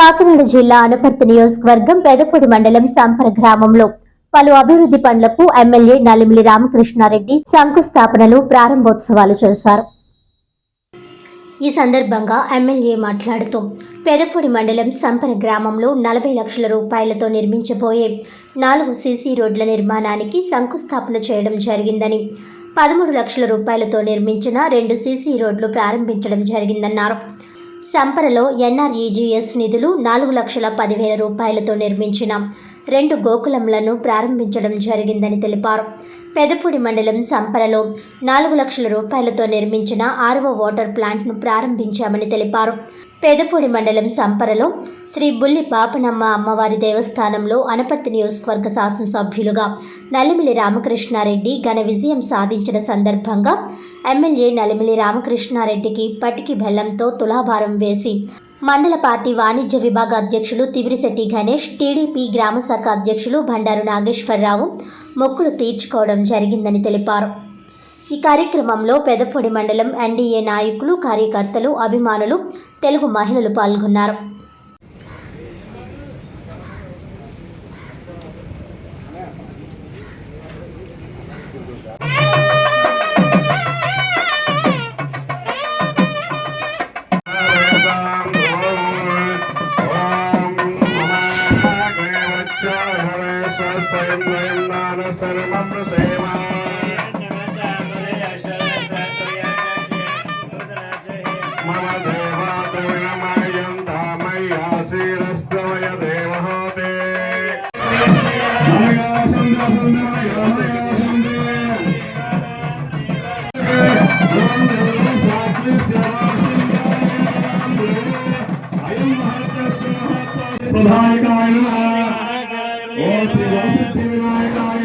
కాకినాడ జిల్లా అనుపర్తి నియోజకవర్గం పెదపూడి మండలం సంపర గ్రామంలో పలు అభివృద్ధి పనులకు ఎమ్మెల్యే నలిమిలి రామకృష్ణారెడ్డి శంకుస్థాపనలు ప్రారంభోత్సవాలు చేశారు. ఈ సందర్భంగా ఎమ్మెల్యే మాట్లాడుతూ పెదపూడి మండలం సంపర గ్రామంలో నలభై లక్షల రూపాయలతో నిర్మించబోయే నాలుగు సీసీ రోడ్ల నిర్మాణానికి శంకుస్థాపన చేయడం జరిగిందని పదమూడు లక్షల రూపాయలతో నిర్మించిన రెండు సీసీ రోడ్లు ప్రారంభించడం జరిగిందన్నారు. సంపరలో ఎన్ఆర్ఈజీఎస్ నిధులు నాలుగు లక్షల పదివేల రూపాయలతో నిర్మించిన. రెండు గోకులంలను ప్రారంభించడం జరిగిందని తెలిపారు. పెదపూడి మండలం సంపరలో నాలుగు లక్షల రూపాయలతో నిర్మించిన ఆరవ వాటర్ ప్లాంట్ను ప్రారంభించామని తెలిపారు. పెదపూడి మండలం సంపరలో శ్రీ బుల్లి పాపనమ్మ అమ్మవారి దేవస్థానంలో అనపర్తి నియోజకవర్గ శాసనసభ్యులుగా నలిమిలి రామకృష్ణారెడ్డి ఘన విజయం సాధించిన సందర్భంగా ఎమ్మెల్యే నలిమిలి రామకృష్ణారెడ్డికి పటికి బెల్లంతో తులాభారం వేసి మండల పార్టీ వాణిజ్య విభాగ అధ్యక్షులు తివిరిశెట్టి గణేష్ టీడీపీ గ్రామశాఖ అధ్యక్షులు బండారు నాగేశ్వరరావు మొక్కులు తీర్చుకోవడం జరిగిందని తెలిపారు. ఈ కార్యక్రమంలో పెదపొడి మండలం ఎన్డీఏ నాయకులు కార్యకర్తలు అభిమానులు తెలుగు మహిళలు పాల్గొన్నారు. మమ ఓం శ్రీ వరసిద్ధి వినాయకాయ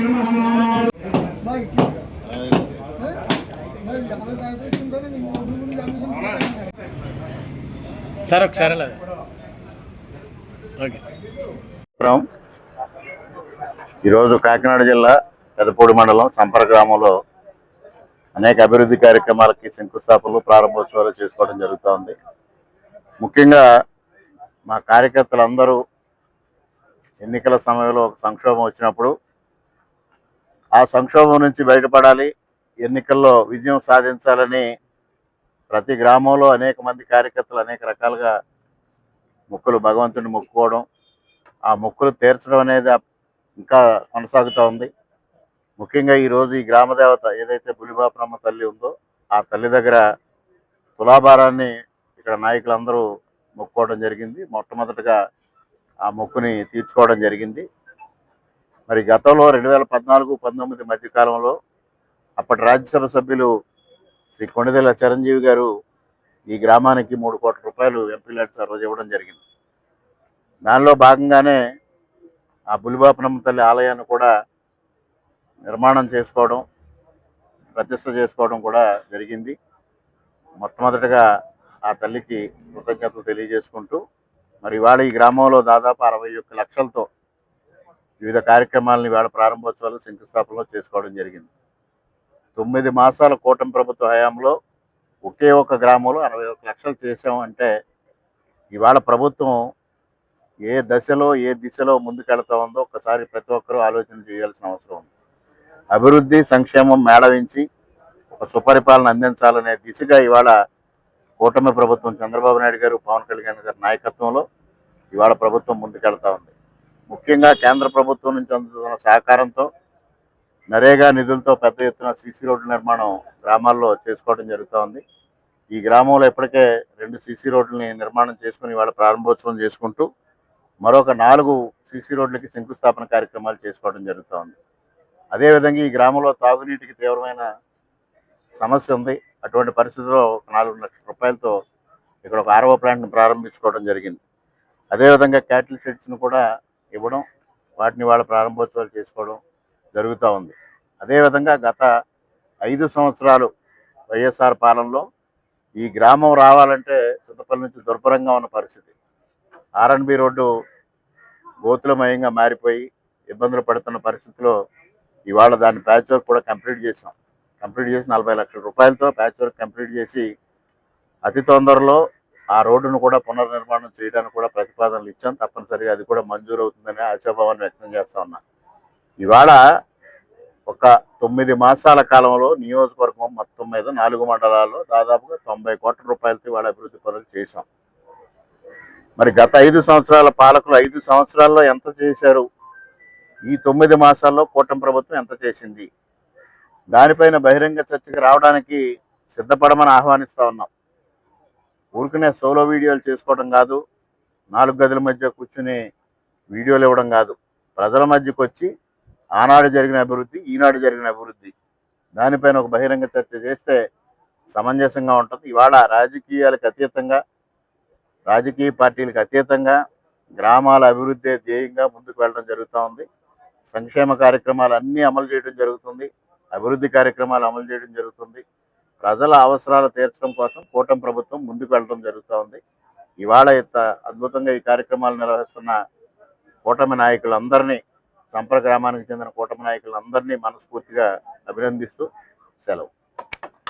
సార్ ఒకసారి ఓకే ఈరోజు కాకినాడ జిల్లా పెదపూడి మండలం సంపర గ్రామంలో అనేక అభివృద్ధి కార్యక్రమాలకి శంకుస్థాపనలు ప్రారంభోత్సవాలు చేసుకోవడం జరుగుతోంది. ముఖ్యంగా మా కార్యకర్తలందరూ ఎన్నికల సమయంలో ఒక సంక్షోభం వచ్చినప్పుడు ఆ సంక్షోభం నుంచి బయటపడాలి ఎన్నికల్లో విజయం సాధించాలని ప్రతి గ్రామంలో అనేక మంది కార్యకర్తలు అనేక రకాలుగా మొక్కులు భగవంతుని మొక్కుకోవడం ఆ మొక్కులు తీర్చడం అనేది ఇంకా కొనసాగుతూ ఉంది. ముఖ్యంగా ఈరోజు ఈ గ్రామ దేవత ఏదైతే బులిబాపురమ్మ తల్లి ఉందో ఆ తల్లి దగ్గర తులాభారాన్ని ఇక్కడ నాయకులందరూ మొక్కుకోవడం జరిగింది. మొట్టమొదటగా ఆ మొక్కుని తీర్చుకోవడం జరిగింది. మరి గతంలో రెండు వేల పద్నాలుగు పంతొమ్మిది మధ్యకాలంలో అప్పటి రాజ్యసభ సభ్యులు శ్రీ కొండదెల చిరంజీవి గారు ఈ గ్రామానికి మూడు కోట్ల రూపాయలు ఎంపీ ల్యాడ్ రోజు ఇవ్వడం జరిగింది. దానిలో భాగంగానే ఆ బులిబాపనమ్మ తల్లి ఆలయాన్ని కూడా నిర్మాణం చేసుకోవడం ప్రతిష్ట చేసుకోవడం కూడా జరిగింది. మొట్టమొదటగా ఆ తల్లికి కృతజ్ఞతలు తెలియజేసుకుంటూ మరి ఇవాళ ఈ గ్రామంలో దాదాపు అరవై ఒక్క లక్షలతో వివిధ కార్యక్రమాలను ఇవాళ ప్రారంభోత్సవాలు శంకుస్థాపనలో చేసుకోవడం జరిగింది. తొమ్మిది మాసాల కూటమి ప్రభుత్వ హయాంలో ఒకే ఒక గ్రామంలో అరవై ఒక్క లక్షలు చేసామంటే అంటే ఇవాళ ప్రభుత్వం ఏ దశలో ఏ దిశలో ముందుకెళ్తా ఉందో ఒకసారి ప్రతి ఒక్కరూ ఆలోచన చేయాల్సిన అవసరం ఉంది. అభివృద్ధి సంక్షేమం మేళవించి ఒక సుపరిపాలన అందించాలనే దిశగా ఇవాళ కూటమి ప్రభుత్వం చంద్రబాబు నాయుడు గారు పవన్ కళ్యాణ్ గారి నాయకత్వంలో ఇవాళ ప్రభుత్వం ముందుకెళ్తా ఉంది. ముఖ్యంగా కేంద్ర ప్రభుత్వం నుంచి అందుతున్న సహకారంతో నరేగా నిధులతో పెద్ద ఎత్తున సీసీ రోడ్ల నిర్మాణం గ్రామాల్లో చేసుకోవడం జరుగుతూ ఉంది. ఈ గ్రామంలో ఇప్పటికే రెండు సీసీ రోడ్లని నిర్మాణం చేసుకుని ఇవాళ ప్రారంభోత్సవం చేసుకుంటూ మరొక నాలుగు సీసీ రోడ్లకి శంకుస్థాపన కార్యక్రమాలు చేసుకోవడం జరుగుతూ ఉంది. అదేవిధంగా ఈ గ్రామంలో తాగునీటికి తీవ్రమైన సమస్య ఉంది. అటువంటి పరిస్థితుల్లో ఒక నాలుగు లక్షల రూపాయలతో ఇక్కడ ఒక ఆర్ఓ ప్లాంట్ను ప్రారంభించుకోవడం జరిగింది. అదేవిధంగా క్యాటిల్ షెడ్స్ను కూడా ఇవ్వడం వాటిని వాళ్ళ ప్రారంభోత్సవాలు చేసుకోవడం జరుగుతూ ఉంది. అదేవిధంగా గత ఐదు సంవత్సరాలు వైఎస్ఆర్ పాలనలో ఈ గ్రామం రావాలంటే చుట్టపల్లి నుంచి దుర్భరంగా ఉన్న పరిస్థితి. ఆర్ఎన్బి రోడ్డు గోతులమయంగా మారిపోయి ఇబ్బందులు పడుతున్న పరిస్థితిలో ఇవాళ దాని ప్యాచ్ వర్క్ కూడా కంప్లీట్ చేసాం కంప్లీట్ చేసి నలభై లక్షల రూపాయలతో ప్యాచ్ వర్క్ కంప్లీట్ చేసి అతి తొందరలో ఆ రోడ్డును కూడా పునర్నిర్మాణం చేయడానికి కూడా ప్రతిపాదనలు ఇచ్చాం. తప్పనిసరిగా అది కూడా మంజూరు అవుతుందని ఆశాభావాన్ని వ్యక్తం చేస్తా ఉన్నా. ఇవాళ ఒక తొమ్మిది మాసాల కాలంలో నియోజకవర్గం మొత్తం మీద నాలుగు మండలాల్లో దాదాపుగా తొంభై కోట్ల రూపాయలతో ఇవాళ అభివృద్ధి పనులు చేశాం. మరి గత ఐదు సంవత్సరాల పాలకులు ఐదు సంవత్సరాల్లో ఎంత చేశారు? ఈ తొమ్మిది మాసాల్లో కూటమి ప్రభుత్వం ఎంత చేసింది? దానిపైన బహిరంగ చర్చకు రావడానికి సిద్ధపడమని ఆహ్వానిస్తా ఉన్నాం. ఊరికనే సోలో వీడియోలు చేసుకోవడం కాదు నాలుగు గదుల మధ్య కూర్చుని వీడియోలు ఇవ్వడం కాదు. ప్రజల మధ్యకు వచ్చి ఆనాడు జరిగిన అభివృద్ధి ఈనాడు జరిగిన అభివృద్ధి. దానిపైన ఒక బహిరంగ చర్చ చేస్తే సమంజసంగా ఉంటుంది. ఇవాళ రాజకీయాలకు అతీతంగా రాజకీయ పార్టీలకు అతీతంగా గ్రామాల అభివృద్ధి ధ్యేయంగా ముందుకు వెళ్ళడం జరుగుతూ ఉంది. సంక్షేమ కార్యక్రమాలు అన్నీ అమలు చేయడం జరుగుతుంది. అభివృద్ధి కార్యక్రమాలు అమలు చేయడం జరుగుతుంది. ప్రజల అవసరాలు తీర్చడం కోసం కూటమి ప్రభుత్వం ముందుకు వెళ్ళడం జరుగుతూ ఉంది. ఇవాళ ఇంత అద్భుతంగా ఈ కార్యక్రమాలు నిర్వహిస్తున్న కూటమి నాయకులందరినీ సంప్ర గ్రామానికి చెందిన కూటమి నాయకులందరినీ మనస్ఫూర్తిగా అభినందిస్తూ సెలవు.